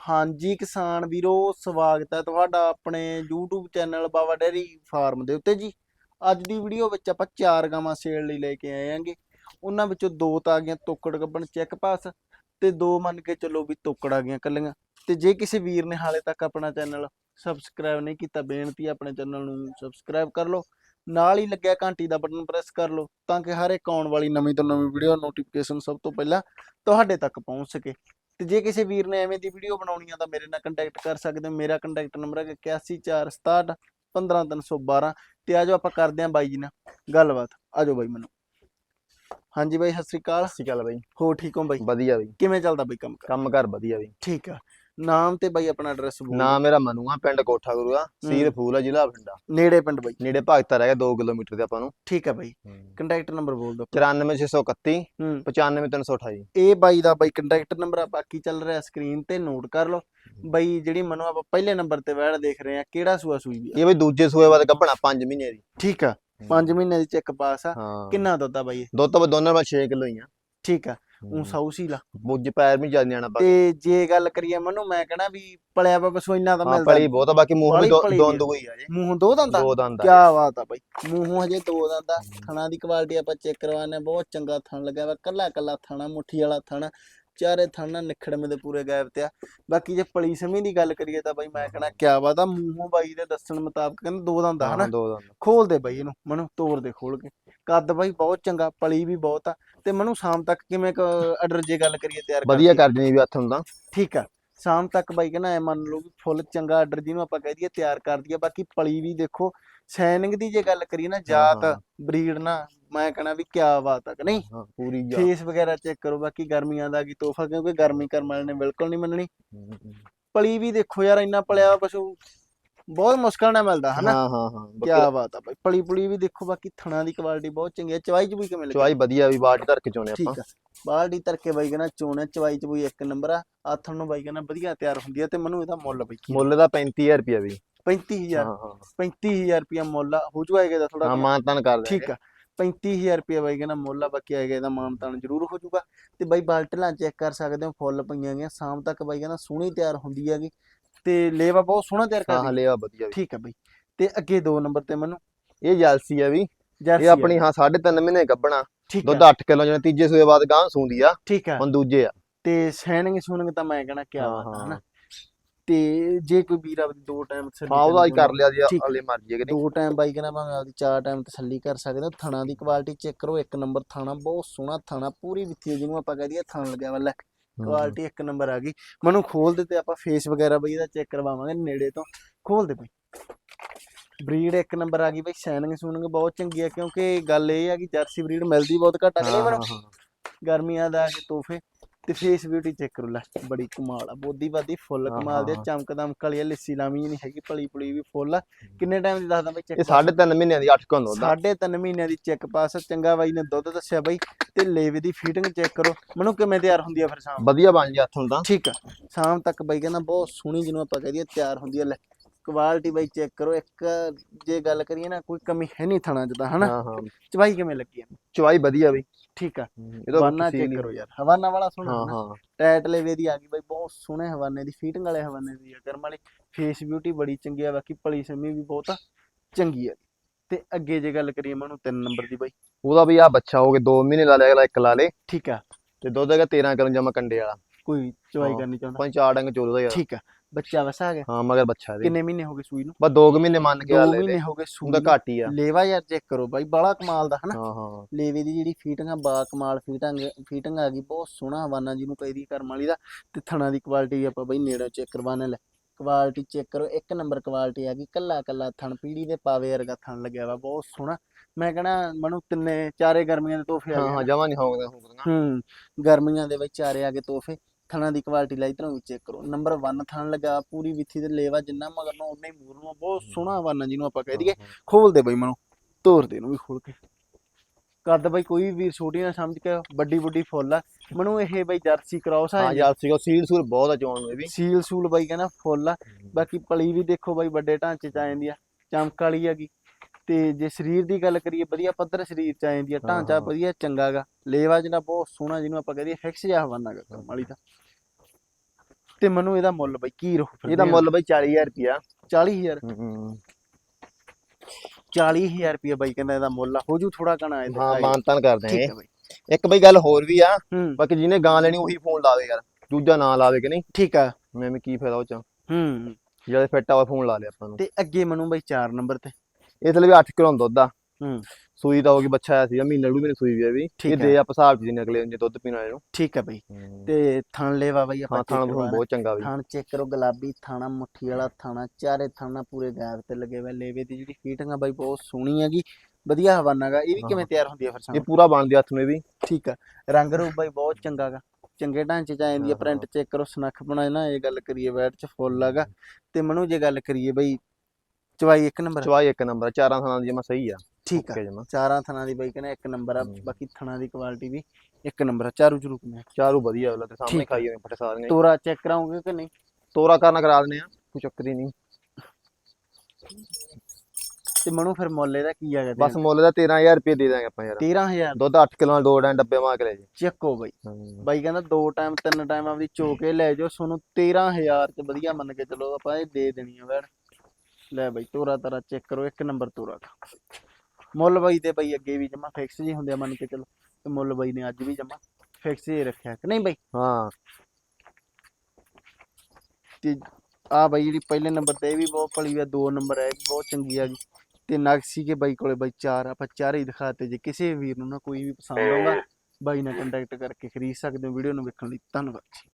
ਹਾਂਜੀ ਕਿਸਾਨ ਵੀਰੋ, ਸਵਾਗਤ ਹੈ ਤੁਹਾਡਾ ਆਪਣੇ YouTube channel Baba dairy farm ਦੇ ਉੱਤੇ ਜੀ। ਅੱਜ ਦੀ ਵੀਡੀਓ ਵਿੱਚ ਆਪਾਂ ਚਾਰ ਗਾਵਾਂ ਸੇਲ ਲਈ ਲੈ ਕੇ ਆਏ ਆਂਗੇ ਉਹਨਾਂ ਵਿੱਚੋਂ ਦੋ ਤਾਂ ਆ ਗਈਆਂ ਤੋਕੜ ਗੱਬਣ ਚੈੱਕ ਪਾਸ ਤੇ ਦੋ ਮੰਨ ਕੇ ਚੱਲੋ ਵੀ ਤੋਕੜ ਆ ਗਈਆਂ ਕੱਲੀਆਂ ਤੇ ਜੇ ਕਿਸੇ ਵੀਰ ਨੇ ਹਾਲੇ ਤੱਕ ਆਪਣਾ ਚੈਨਲ ਸਬਸਕ੍ਰਾਈਬ ਨਹੀਂ ਕੀਤਾ, ਬੇਨਤੀ ਆਪਣੇ ਚੈਨਲ ਨੂੰ ਸਬਸਕ੍ਰਾਈਬ ਕਰ ਲਓ। ਨਾਲ ਹੀ ਲੱਗਿਆ ਘੰਟੀ ਦਾ ਬਟਨ ਪ੍ਰੈਸ ਕਰ ਲਓ ਤਾਂ ਕਿ ਹਰ ਇੱਕ ਆਉਣ ਵਾਲੀ ਨਵੀਂ ਤੋਂ ਨਵੀਂ ਵੀਡੀਓ ਨੋਟੀਫਿਕੇਸ਼ਨ ਸਭ ਤੋਂ ਪਹਿਲਾਂ ਤੁਹਾਡੇ ਤੱਕ ਪਹੁੰਚ ਸਕੇ। ਤੇ ਜੇ ਕਿਸੇ ਵੀਰ ਨੇ ਐਵੇਂ ਦੀ ਵੀਡੀਓ ਬਣਾਉਣੀ ਆ ਤਾਂ ਮੇਰੇ ਨਾਲ ਕੰਟੈਕਟ ਕਰ ਸਕਦੇ ਹੋ। ਮੇਰਾ ਕੰਟੈਕਟ ਨੰਬਰ ਹੈ 8146 15312 ਤੇ ਆਜੋ ਆਪਾਂ ਕਰਦੇ ਆਂ ਬਾਈ ਜੀ ਨਾਲ ਗੱਲਬਾਤ। ਆਜੋ ਬਾਈ ਮੈਨੂੰ। ਹਾਂਜੀ ਬਾਈ ਸਤਿ ਸ੍ਰੀ ਅਕਾਲ। ਸਤਿ ਸ਼੍ਰੀ ਅਕਾਲ ਬਾਈ। ਹੋ ਠੀਕ ਹੋ ਬਾਈ? ਵਧੀਆ ਬਈ। ਕਿਵੇਂ ਚੱਲਦਾ ਬਾਈ ਕੰਮ ਕੰਮ ਕਰ ਵਧੀਆ ਬਈ। ਠੀਕ ਆ। ਨਾਮ ਤੇ ਬਾਈ ਆਪਣਾ ਐਡਰੈਸ ਬੋਲ ਨਾਮ ਮੇਰਾ ਮਨੂ ਆ ਪਿੰਡ ਕੋਠਾ ਗੁਰੂ ਆ ਸੀਰ ਫੂਲ ਆ ਜ਼ਿਲ੍ਹਾ ਬਠਿੰਡਾ। ਨੇੜੇ ਪਿੰਡ ਬਾਈ। ਨੇੜੇ ਭਗਤਾ ਰਹਿ ਗਿਆ 2 ਕਿਲੋਮੀਟਰ ਤੇ ਆਪਾਂ ਨੂੰ। ਠੀਕ ਆ ਬਾਈ। ਕੰਟੈਕਟ ਨੰਬਰ ਬੋਲ ਦਿਓ। 94631 ਹੂੰ। 95328 ਇਹ ਬਾਈ ਦਾ ਬਾਈ ਕੰਟੈਕਟ ਨੰਬਰ ਆ ਬਾਕੀ ਚੱਲ ਰਿਹਾ ਸਕਰੀਨ ਤੇ ਨੋਟ ਕਰ ਲਓ। ਬਾਈ ਜਿਹੜੀ ਮਨੋਂ ਆਪਾਂ ਪਹਿਲੇ ਨੰਬਰ ਤੇ ਵੈੜ ਦੇਖ ਰਹੇ ਆ ਕਿਹੜਾ ਸੂਆ ਸੂਈ ਵੀ ਇਹ ਬਈ ਦੂਜੇ ਸੂਏ ਬਾਅਦ ਗੱਭਣਾ 5 ਮਹੀਨੇ ਦੀ। ਠੀਕ ਆ 5 ਮਹੀਨੇ ਦੀ ਚੈੱਕ ਪਾਸ ਆ। ਕਿੰਨਾ ਦੁੱਧ ਆ ਬਾਈ ਇਹ? ਦੁੱਧ ਤਾਂ ਦੋਨਾਂ ਨਾਲ 6 ਕਿਲੋ ਹੀ ਆ। ਠੀਕ ਆ। ਉਹ ਸਾਊ ਸੀ ਲਾ। ਬੁੱਝ ਪੈਰ ਵੀ ਜ਼ਿਆਦਾ ਨਿਆਣਾ ਬਾ ਤੇ ਜੇ ਗੱਲ ਕਰੀਏ ਮਨੂੰ ਮੈਂ ਕਹਣਾ ਵੀ ਪਲਿਆ ਵਾ ਪਸ਼ੂ ਇੰਨਾ ਤਾਂ ਹਾਂ ਮਿਲਦਾ ਪਲੀ ਬਹੁਤ ਆ ਬਾਕੀ ਮੂੰਹ ਵੀ ਦੋ ਦੀ। ਹੀ ਆ ਜੇ। ਮੂੰਹ ਦੋ ਦੰਦਾ ਦੋ ਦੰਦ ਕੀ ਆ ਬਾਤ ਆ ਬਾਈ। ਮੂੰਹੋਂ ਹਜੇ ਦੋ ਦੰਦਾ ਥਣਾ ਦੀ ਕੁਆਲਿਟੀ ਆਪਾਂ ਚੈੱਕ ਕਰਵਾਨੇ ਬਹੁਤ ਚੰਗਾ ਥਣ ਲੱਗਿਆ ਵਾ। ਕੱਲਾ ਕੱਲਾ ਥਣਾ ਮੁੱਠੀ ਵਾਲਾ ਥਣ ਚਾਰੇ ਥਣ ਨਿਖੜਵੇਂ ਦੇ ਪੂਰੇ ਗਾਇਬ ਤੇ ਆ। ਬਾਕੀ ਜੇ ਪਲੀ ਸਮੀ ਦੀ ਗੱਲ ਕਰੀਏ ਤਾਂ ਬਾਈ ਮੈਂ ਕਹਣਾ ਕੀ ਬਾਤ ਆ। ਮੂੰਹੋਂ ਬਾਈ ਦੇ ਦੱਸਣ ਮੁਤਾਬਕ ਕਹਿੰਦੇ ਦੋ ਦੰਦਾ ਹਾਂ ਹਨਾ? ਦੋ ਦੰਦ। ਖੋਲ ਦੇ ਬਾਈ ਇਹਨੂੰ। ਮਨੂੰ ਤੋੜ ਦੇ ਖੋਲ ਕੇ। ਕੱਦ ਬਾਈ ਬਹੁਤ ਚੰਗਾ ਪਲੀ ਵੀ ਬਹੁਤ ਆ। ਤੇ ਮਨੂੰ ਸ਼ਾਮ ਤੱਕ ਕਿਵੇਂ ਆਰਡਰ ਜੇ ਗੱਲ ਕਰੀਏ ਤਿਆਰ ਵਧੀਆ? ਕਰ ਜਣੀ ਵੀ ਹੱਥ ਹੁੰਦਾ। ਠੀਕ ਆ। ਸ਼ਾਮ ਤੱਕ ਬਾਈ ਕਹਿੰਦਾ ਐ ਮੰਨ ਲਓ ਵੀ ਫੁੱਲ ਚੰਗਾ ਆਰਡਰ ਜਿਹਨੂੰ ਆਪਾਂ ਕਹਿ ਦਈਏ ਤਿਆਰ ਕਰ ਦਈਏ। ਬਾਕੀ ਪਲੀ ਵੀ ਦੇਖੋ ਸੈਨਿੰਗ ਦੀ ਜੇ ਗੱਲ ਕਰੀਏ ਨਾ ਜਾਤ। ਬਰੀਡ ਨਾ ਮੈਂ ਕਹਣਾ ਵੀ ਕਿਆ ਬਾਤ ਆ ਕਿ ਨਹੀਂ? ਪੂਰੀ ਜਾ ਫੇਸ ਵਗੈਰਾ ਚੈੱਕ ਕਰੋ ਬਾਕੀ ਗਰਮੀਆਂ ਦਾ ਕੀ ਤੋਹਫਾ ਕਿਉਂਕਿ ਗਰਮੀ ਕਰਮ ਨੇ ਬਿਲਕੁਲ ਨਹੀਂ ਮੰਨਣੀ। ਪਲੀ ਵੀ ਦੇਖੋ ਯਾਰ ਇੰਨਾ ਪਲਿਆ ਪਸ਼ੂ ਬਹੁਤ ਮੁਸ਼ਕਲ ਨਾਲ ਮਿਲਦਾ ਹਨਾ? ਹਾਂ ਹਾਂ ਹਾਂ ਕਿਆ ਬਾਤ ਆ ਬਾਈ। ਪਲੀ ਪੁਲੀ ਵੀ ਦੇਖੋ ਬਾਕੀ ਥਣਾ ਦੀ ਕੁਆਲਿਟੀ ਬਹੁਤ ਚੰਗੀ ਹੈ ਚਵਾਈ ਚ ਵੀ ਕਿਵੇਂ ਲੱਗੀ? ਚਵਾਈ ਵਧੀਆ ਵੀ ਬਾਟ ਧਰ ਕੇ ਚੋਣੇ ਆਪਾਂ। ਠੀਕ ਆ। ਬਾਲਟੀ ਤਰਕੇ ਬਾਈ ਕਹਿੰਦਾ ਚੋਣਾ ਚਵਾਈ ਚ ਵੀ ਇੱਕ ਨੰਬਰ ਆ। ਆਥਣ ਨੂੰ ਬਾਈ ਕਹਿੰਦਾ ਵਧੀਆ ਤਿਆਰ ਹੁੰਦੀ ਆ ਤੇ ਮੈਨੂੰ ਇਹਦਾ ਮੁੱਲ ਬਈ ਕੀ ਮੁੱਲ ਦਾ 35000 ਰੁਪਿਆ ਵੀ। 35000 ਹਾਂ ਹਾਂ 35000 ਰੁਪਿਆ ਮੁੱਲ ਆ। ਹੋ ਜਾਏਗਾ ਦਾ ਥੋੜਾ ਹਾਂ ਮਾਨਤਾਨ ਕਰ ਦੇ ਠੀਕ ਆ। 35000 ਰੁਪਿਆ ਬਾਈ ਕਹਿੰਦਾ ਮੁੱਲ ਆ ਬਾਕੀ ਆਏਗਾ ਇਹਦਾ ਮਾਨਤਾਨ ਜ਼ਰੂਰ ਹੋ ਜਾਊਗਾ ਤੇ ਬਾਈ ਬਾਲਟਲਾਂ ਚੈੱਕ ਕਰ ਸਕਦੇ ਹੋ ਫੁੱਲ ਪਈਆਂ ਗਈਆਂ। ਸ਼ਾਮ ਤੱਕ ਬਾਈ ਕਹਿੰਦਾ ਸੋਹਣੀ ਤਿਆਰ ਹੁੰਦੀ ਹੈਗੀ। ਤੇ ਲੇਵਾ ਬਹੁਤ ਸੋਹਣਾ ਤਿਆਰ ਹਾਂ ਹਾਂ ਕਰਦੀ ਲਿਆ ਵਧੀਆ ਵੀ। ਠੀਕ ਆ ਬਾਈ। ਤੇ ਅੱਗੇ ਦੋ ਨੰਬਰ ਤੇ ਮੈਨੂੰ। ਇਹ ਜਲਸੀ ਆ ਵੀ। ਜਰਸੀ ਇਹ ਆ। ਆਪਣੀ ਹਾਂ 3.5 ਮਹੀਨੇ ਠੀਕ ਦੁੱਧ ਆ। 8 ਕਿਲੋ ਜਿਹਨੇ ਤੀਜੇ ਸੂਏ ਬਾਅਦ ਗਾਂ ਸੂੰਦੀ ਆ। ਠੀਕ ਆ। ਹੁਣ ਦੂਜੇ ਆ। ਤੇ ਸੈਨਿੰਗ ਸੂਨਿੰਗ ਤਾਂ ਮੈਂ ਕਹਿਣਾ ਕਿਆ ਹਾਂ, ਬਾਤ ਹਾਂ। ਹਨਾ? ਤੇ ਜੇ ਕੋਈ ਵੀਰ ਆਪਦੀ ਦੋ ਟਾਈਮ ਤਸੱਲੀ ਹਾਂ ਉਹਦਾ ਹੀ ਕਰ ਲਿਆ ਜੀ ਠੀਕ। ਅਗਲੀ ਮਰਜ਼ੀ ਹੈ ਕਿ ਨਹੀਂ। ਦੋ ਟਾਈਮ ਬਾਈ ਕਹਿੰਦਾ ਭਾਵੇਂ ਆਪਦੀ ਚਾਰ ਟਾਈਮ ਤਸੱਲੀ ਕਰ ਸਕਦੇ ਹੋ ਥਣਾ ਦੀ ਕੁਆਲਿਟੀ ਚੈੱਕ ਕਰੋ ਇੱਕ ਨੰਬਰ ਥਾਣਾ ਬਹੁਤ ਸੋਹਣਾ ਥਾਣਾ ਪੂਰੀ ਵਿੱਥੀ ਜਿਹਨੂੰ ਆਪਾਂ ਕਹਿ ਦਈਏ ਥਣ ਲੱਗਿਆ ਵਾਲਾ ਕੁਆਲਿਟੀ ਇੱਕ ਨੰਬਰ ਆ ਗਈ। ਮੈਨੂੰ ਖੋਲ ਦੇ ਤੇ ਆਪਾਂ ਫੇਸ ਵਗੈਰਾ ਬਈ ਇਹਦਾ ਚੈੱਕ ਕਰਵਾਵਾਂਗੇ ਨੇੜੇ ਤੋਂ। ਖੋਲ ਦੇ ਬਈ। ਬਰੀਡ ਇੱਕ ਨੰਬਰ ਆ ਗਈ ਬਈ ਸੈਨਿੰਗ ਸੂਨਿੰਗ ਬਹੁਤ ਚੰਗੀ ਆ ਕਿਉਂਕਿ ਗੱਲ ਇਹ ਆ ਕਿ ਜਰਸੀ ਬਰੀਡ ਮਿਲਦੀ ਬਹੁਤ ਘੱਟ ਆ ਹਾਂ, ਮੈਨੂੰ। ਗਰਮੀਆਂ ਦਾ ਕੇ ਤੋਹਫੇ। ਤੇ ਫੇਸ ਬਿਊਟੀ ਚੈੱਕ ਕਰੋ ਲੈ ਬੜੀ ਕਮਾਲ ਆ ਬੋਦੀ ਬਾਦੀ ਫੁੱਲ ਕਮਾਲ ਦੀ। ਚਮਕ ਦਮਕ ਵਾਲੀ ਲਿੱਸੀ ਲਾਵੀਂ ਨਹੀਂ ਹੈਗੀ ਪਲੀ ਪੁਲੀ ਵੀ ਫੁੱਲ ਆ। ਕਿੰਨੇ ਟਾਈਮ ਦੀ ਦੱਸਦਾ ਬਈ ਇਹ ਚੈੱਕ 3.5 ਮਹੀਨਿਆਂ ਦੀ 8 ਕਿਲੋ ਦੁੱਧ ਆ। ਸਾਢੇ ਤਿੰਨ ਮਹੀਨਿਆਂ ਦੀ ਚੈੱਕ ਪਾਸ ਚੰਗਾ ਬਾਈ ਨੇ ਦੁੱਧ ਦੱਸਿਆ ਬਾਈ ਤੇ ਲੇਵੇ ਦੀ ਫੀਡਿੰਗ ਚੈੱਕ ਕਰੋ। ਮੈਨੂੰ ਕਿਵੇਂ ਤਿਆਰ ਹੁੰਦੀ ਆ ਫਿਰ ਸ਼ਾਮ? ਵਧੀਆ ਬਣ ਗਿਆ ਹੱਥ ਹੁੰਦਾ ਠੀਕ ਆ ਸ਼ਾਮ ਤੱਕ ਬਾਈ ਕਹਿੰਦਾ ਬਹੁਤ ਸੋਹਣੀ ਜਿਹਨੂੰ ਆਪਾਂ ਕਹਦੇ ਤਿਆਰ ਹੁੰਦੀ ਆ ਲੈ ਕੁਆਲਿਟੀ ਬਾਈ ਚੈੱਕ ਕਰੋ। ਇੱਕ ਜੇ ਗੱਲ ਕਰੀਏ ਨਾ ਕੋਈ ਕਮੀ ਹੈ ਨਹੀਂ ਥਣਾ ਚ ਤਾਂ ਹਨਾ? ਚਵਾਈ ਕਿਵੇਂ ਲੱਗੀ ਆ? ਚਵਾਈ ਵਧੀਆ ਵੀ ਠੀਕ ਆ। ਇਹਦਾ ਹਵਾਨਾ ਚੈੱਕ ਕਰੋ ਯਾਰ। ਹਵਾਨਾ ਵਾਲਾ ਸੋਹਣਾ ਹਾਂ। ਹਾਂ। ਟੈਟ ਲੇਵੇ ਦੀ ਆ ਗਈ ਬਾਈ ਬਹੁਤ ਸੋਹਣੇ ਹਵਾਨੇ ਦੀ ਫੀਟਿੰਗ ਵਾਲੇ ਹਵਾਨੇ ਦੀ ਆ। ਕਰਮ ਵਾਲੀ ਫੇਸ ਬਿਊਟੀ ਬੜੀ ਚੰਗੀ ਆ ਬਾਕੀ ਪਲੀ ਸਮੀ ਵੀ ਬਹੁਤ ਚੰਗੀ ਆ। ਤੇ ਅੱਗੇ ਜੇ ਗੱਲ ਕਰੀਏ ਮਨੂੰ ਤਿੰਨ ਨੰਬਰ ਦੀ ਬਾਈ। ਉਹਦਾ ਵੀ ਆ ਬੱਚਾ ਹੋ ਕੇ 2 ਮਹੀਨੇ ਲਾ ਲਿਆ ਅਗਲਾ ਇੱਕ ਲਾ ਲੇ। ਠੀਕ ਆ। ਤੇ ਦੁੱਧ ਹੈਗਾ 13 ਕਿਲੋ ਜਮਾ ਕੰਡੇ ਵਾਲਾ। ਕੋਈ ਚਵਾਈ ਹਾਂ। ਕਰਨੀ ਚਾਹੁੰਦਾ। ਪੰਜ ਚਾਰ ਡੰਗ ਚੋਲਦਾ ਯਾਰ ਠੀਕ ਆ ਬੱਚਾ ਵਸਾ ਆ ਗਿਆ। ਹਾਂ ਮਗਰ ਬੱਚਾ ਦੇ ਕਿੰਨੇ ਮਹੀਨੇ ਹੋ ਗਏ ਸੂਈ ਨੂੰ? ਬਸ 2 ਮਹੀਨੇ ਮੰਨ ਕੇ ਆ ਦੋ ਲੈ ਮਹੀਨੇ ਹੋ ਗਏ ਸੂਈ ਉਹਦਾ ਨੂੰ। ਘੱਟ ਹੀ ਆ। ਲੇਵਾ ਯਾਰ ਚੈੱਕ ਕਰੋ ਬਾਈ ਬੜਾ ਕਮਾਲ ਦਾ ਹਨਾ? ਹਾਂ ਹਾਂ। ਲੇਵੇ ਦੀ ਜਿਹੜੀ ਫੀਟਿੰਗ ਆ ਬਾ ਕਮਾਲ ਫੀਟਿੰਗ ਫੀਟਿੰਗ ਆ ਗਈ ਬਹੁਤ ਸੋਹਣਾ ਹਵਾਨਾ ਜਿਹਨੂੰ ਕਹਿੰਦੀ ਕਰਮ ਵਾਲੀ ਦਾ। ਤੇ ਥਣਾ ਦੀ ਕੁਆਲਿਟੀ ਆਪਾਂ ਬਾਈ ਨੇੜੇ ਚੈੱਕ ਕਰਵਾਣੇ ਲੈ। ਕੁਆਲਿਟੀ ਚੈੱਕ ਕਰੋ ਇੱਕ ਨੰਬਰ ਕੁਆਲਿਟੀ ਆ ਗਈ ਕੱਲਾ ਕੱਲਾ ਥਣ ਪੀੜੀ ਦੇ ਪਾਵੇ ਵਰਗਾ ਥਣ ਲੱਗਿਆ ਵਾ ਬਹੁਤ ਸੋਹਣਾ। ਮੈਂ ਕਹਣਾ ਮਨੂੰ ਤਿੰਨੇ ਚਾਰੇ ਗਰਮੀਆਂ ਦੇ ਤੋਹਫੇ ਆ ਹਾਂ ਗਏ ਹਾਂ ਹਨਾ। ਜਮਾ ਨਹੀਂ ਹੋਊਗਾ ਹੋਊਗਾ ਹੂੰ ਗਰਮੀਆਂ ਦੇ ਵਿੱਚ ਚਾਰੇ ਆ ਗਏ ਤੋਹਫੇ। ਥਣਾ ਦੀ ਕੁਆਲਿਟੀ ਲਈ ਤਰ੍ਹਾਂ ਵੀ ਚੈੱਕ ਕਰੋ। ਨੰਬਰ 1 ਥਣ ਲੱਗਾ ਪੂਰੀ ਵਿੱਥੀ ਤੇ ਲੇਵਾ ਜਿੰਨਾ ਮਗਰ ਨੂੰ ਉਨਾ ਹੀ ਮੂਰ ਨੂੰ ਬਹੁਤ ਸੋਹਣਾ ਹਵਾਨਾ ਜਿਹਨੂੰ ਆਪਾਂ ਕਹਿ ਦਈਏ। ਖੋਲ ਦੇ ਬਈ ਮਨੂੰ ਤੋਰ ਦੇ ਇਹਨੂੰ ਵੀ ਖੋਲ ਕੇ। ਕੱਦ ਬਈ ਕੋਈ ਵੀ ਵੀਰ ਛੋਟੀ ਨਾ ਸਮਝ ਕੇ ਵੱਡੀ ਵੱਡੀ ਫੁੱਲ ਆ। ਮੈਨੂੰ ਇਹ ਬਈ ਜਰਸੀ ਕ੍ਰਾਸ ਆ ਹਾਂ ਯਾਰ ਸੀਗਾ ਸੀਲ ਸੂਲ ਬਹੁਤ ਆ ਚੋਣ ਨੂੰ ਇਹ ਵੀ। ਸੀਲ ਸੂਲ ਬਾਈ ਕਹਿੰਦਾ ਫੁੱਲ ਆ। ਬਾਕੀ ਪਲੀ ਵੀ ਦੇਖੋ ਬਾਈ ਵੱਡੇ ਢਾਂਚੇ ਚ ਆ ਜਾਂਦੀ ਆ। ਚਮਕ ਵਾਲੀ ਹੈਗੀ ਤੇ ਜੇ ਸਰੀਰ ਦੀ ਗੱਲ ਕਰੀਏ ਵਧੀਆ ਪੱਧਰ ਸਰੀਰ ਚ ਆ ਜਾਂਦੀ ਆ ਹਾਂ, ਢਾਂਚਾ। ਵਧੀਆ ਚੰਗਾ ਗਾ। ਲੇਵਾ ਜਿਹੜਾ ਬਹੁਤ ਸੋਹਣਾ ਜਿਹਨੂੰ ਆਪਾਂ ਕਹਦੇ ਫਿਕਸ ਜਿਹਾ ਹਵਾਨਾ ਗਾ ਕਰਮ ਵਾਲੀ ਦਾ। ਤੇ ਮੈਨੂੰ ਇਹਦਾ ਮੁੱਲ ਬਈ ਕੀ ਰਹੂ ਇਹਦਾ ਮੁੱਲ ਬਈ 40000 ਰੁਪਿਆ 40000 ਹੂੰ 40000 ਰੁਪਏ ਬਈ ਕਹਿੰਦਾ ਇਹਦਾ ਮੁੱਲ ਆ। ਹੋ ਜੂ ਥੋੜਾ ਘਣਾ ਇਹਦਾ ਹਾਂ ਮਾਨਤਾਨ ਕਰਦੇ ਆ ਇੱਕ ਬਈ ਗੱਲ ਹੋਰ ਵੀ ਆ। ਬਾਕੀ ਜਿਹਨੇ ਗਾਂ ਲੈਣੀ ਉਹੀ ਫੋਨ ਲਾਵੇ ਯਾਰ। ਦੂਜਾ ਨਾ ਲਾਵੇ ਕਿ ਨਹੀਂ? ਠੀਕ ਆ। ਮੈਂ ਵੀ ਕੀ ਫਾਇਦਾ ਉਹ ਚ। ਹੂੰ। ਜਦੋਂ ਫਿੱਟ ਆਵਾ ਫੋਨ ਲਾ ਲਿਆ ਆਪਾਂ ਨੂੰ। ਤੇ ਅੱਗੇ ਮੈਨੂੰ ਬਈ 4 ਨੰਬਰ ਤੇ। ਇਸ ਲਈ ਵੀ 8 ਕਿਲੋ ਦੁੱਧ ਆ। ਹੂੰ। ਸੂਈ ਦਾ ਹੋ ਗਈ ਬੱਚਾ ਆਇਆ ਸੀਗਾ ਮਹੀਨਾ ਡੂ ਮਹੀਨੇ ਸੂਈ ਵੀ ਆ ਵੀ। ਠੀਕ ਇਹ ਹੈ। ਦੇ ਆਪਾਂ ਹਿਸਾਬ ਚ ਜਿੰਨੇ ਅਗਲੇ ਜੇ ਦੁੱਧ ਪੀਣ ਵਾਲੇ ਨੂੰ। ਠੀਕ ਆ ਬਈ। ਤੇ ਥਣ ਲੈਵਾ ਬਈ ਆਪਾਂ ਹਾਂ ਥਾਣਾ। ਬਹੁਤ ਚੰਗਾ ਵੀ ਥਣ ਚੈੱਕ ਕਰੋ ਗੁਲਾਬੀ ਥਾਣਾ ਮੁੱਠੀ ਵਾਲਾ ਥਾਣਾ ਚਾਰੇ ਥਾਣਾ ਪੂਰੇ ਗੈਪ ਤੇ ਲੱਗੇ ਹੋਏ ਲੇਵੇ ਦੀ ਜਿਹੜੀ ਫੀਟਿੰਗ ਆ ਬਾਈ ਬਹੁਤ ਸੋਹਣੀ ਹੈਗੀ। ਵਧੀਆ ਹਵਾਨਾ ਗਾ। ਇਹ ਵੀ ਹਾਂ, ਕਿਵੇਂ ਤਿਆਰ ਹੁੰਦੀ ਆ ਫਿਰ ਇਹ ਸਾਨੂੰ ਪੂਰਾ ਬਣਦੀ ਹੱਥ ਨੂੰ ਇਹ ਵੀ। ਠੀਕ ਆ। ਰੰਗ ਰੂਪ ਬਾਈ ਬਹੁਤ ਚੰਗਾ ਗਾ। ਚੰਗੇ ਢਾਂਚੇ ਚ ਆ ਜਾਂਦੀ ਆ ਹਾਂ, ਪ੍ਰਿੰਟ ਚੈੱਕ ਕਰੋ ਸਨੱਖ ਬਣਾ ਨਾ ਇਹ ਗੱਲ ਕਰੀਏ ਬੈਟ ਚ ਫੁੱਲ ਹੈਗਾ ਤੇ ਮਨੂੰ ਜੇ ਗੱਲ ਕਰੀਏ ਬਈ ਚਵਾਈ ਇੱਕ ਨੰਬਰ? ਚਵਾਈ ਇੱਕ ਨੰਬਰ ਆ, ਚਾਰਾਂ ਥਾਣਾ ਦੀ ਜਮਾ ਸਹੀ ਆ। ਠੀਕ ਆ ਓਕੇ ਜਮਾ ਚਾਰਾਂ ਥਣਾਂ ਦੀ ਬਾਈ ਕਹਿੰਦਾ ਇੱਕ ਨੰਬਰ ਆ। ਬਾਕੀ ਥਣਾਂ ਦੀ ਕੁਆਲਿਟੀ ਵੀ ਇੱਕ ਨੰਬਰ ਆ ਚਾਰੂ ਚਰੂ ਕਿਵੇਂ ਚਾਰੂ ਵਧੀਆ ਵਾਲਾ ਤੇ ਸਾਹਮਣੇ ਠੀਕ ਆ। ਖਾਈ ਜਾਂਦੇ ਫਟੇ ਸਾਰੀਆਂ ਹੀ। ਤੋਰਾ ਚੈੱਕ ਕਰਾਉਂਗੇ ਕਿ ਨਹੀਂ? ਤੋਰਾ ਕਰਨਾ ਕਰਾ ਦਿੰਦੇ ਆ। ਕੋਈ ਚੱਕਰ ਹੀ ਨਹੀਂ। ਤੇ ਮਨੂੰ ਫਿਰ ਮੁੱਲ ਇਹਦਾ ਕੀ ਆ ਬਸ ਮੁੱਲ ਦਾ 13000 ਰੁਪਏ ਦੇ ਦਾਂਗੇ ਆਪਾਂ ਯਾਰ। 13000 ਦੁੱਧ 8 ਕਿਲੋ ਨਾਲ ਦੋ ਡੈਂ ਡੱਬੇ ਮਾਰ ਕੇ ਲੈ ਜੀ ਚੱਕੋ ਬਾਈ। ਬਾਈ ਕਹਿੰਦਾ ਦੋ ਟਾਈਮ ਤਿੰਨ ਟਾਈਮ ਆਪਦੀ ਚੋਕੇ ਲੈ ਜਾਓ ਤੁਹਾਨੂੰ 13000 ਚ ਵਧੀਆ ਮੰਨ ਕੇ ਚਲੋ ਆਪਾਂ ਇਹ ਦੇ ਦੇਣੀ ਆ ਵੈਣ ਲੈ ਬਾਈ ਤੋਰਾ ਤਾਰਾ ਚੈੱਕ ਕਰੋ ਇੱਕ ਨੰਬਰ ਤੋਰਾ ਦਾ ਮੁੱਲ ਬਾਈ ਤੇ ਬਾਈ ਅੱਗੇ ਵੀ ਜਮਾ ਫਿਕਸ ਜੀ ਹੁੰਦੇ ਆ ਮੰਨ ਕੇ ਚਲੋ ਤੇ ਮੁੱਲ ਬਾਈ ਨੇ ਅੱਜ ਵੀ ਜਮਾ ਫਿਕਸ ਹੀ ਰੱਖਿਆ ਕਿ ਨਹੀਂ ਬਾਈ? ਹਾਂ। ਤੇ ਆ ਬਾਈ ਜਿਹੜੀ ਪਹਿਲੇ ਨੰਬਰ ਤੇ ਇਹ ਵੀ ਬਹੁਤ ਪਲੀ ਆ ਦੋ ਨੰਬਰ ਹੈ ਬਹੁਤ ਚੰਗੀ ਆ ਗਈ ਤੇ ਨਗਸੀ ਕੇ ਬਾਈ ਕੋਲੇ ਬਾਈ ਚਾਰ ਆਪਾਂ ਚਾਰੇ ਹੀ ਦਿਖਾਤੇ ਜੇ ਕਿਸੇ ਵੀਰ ਨੂੰ ਨਾ ਕੋਈ ਵੀ ਪਸੰਦ ਆਉਂਦਾ ਬਾਈ ਨਾਲ ਕੰਟੈਕਟ ਕਰਕੇ ਖਰੀਦ ਸਕਦੇ ਹੋ ਵੀਡੀਓ ਨੂੰ ਵੇਖਣ ਲਈ ਧੰਨਵਾਦ ਜੀ।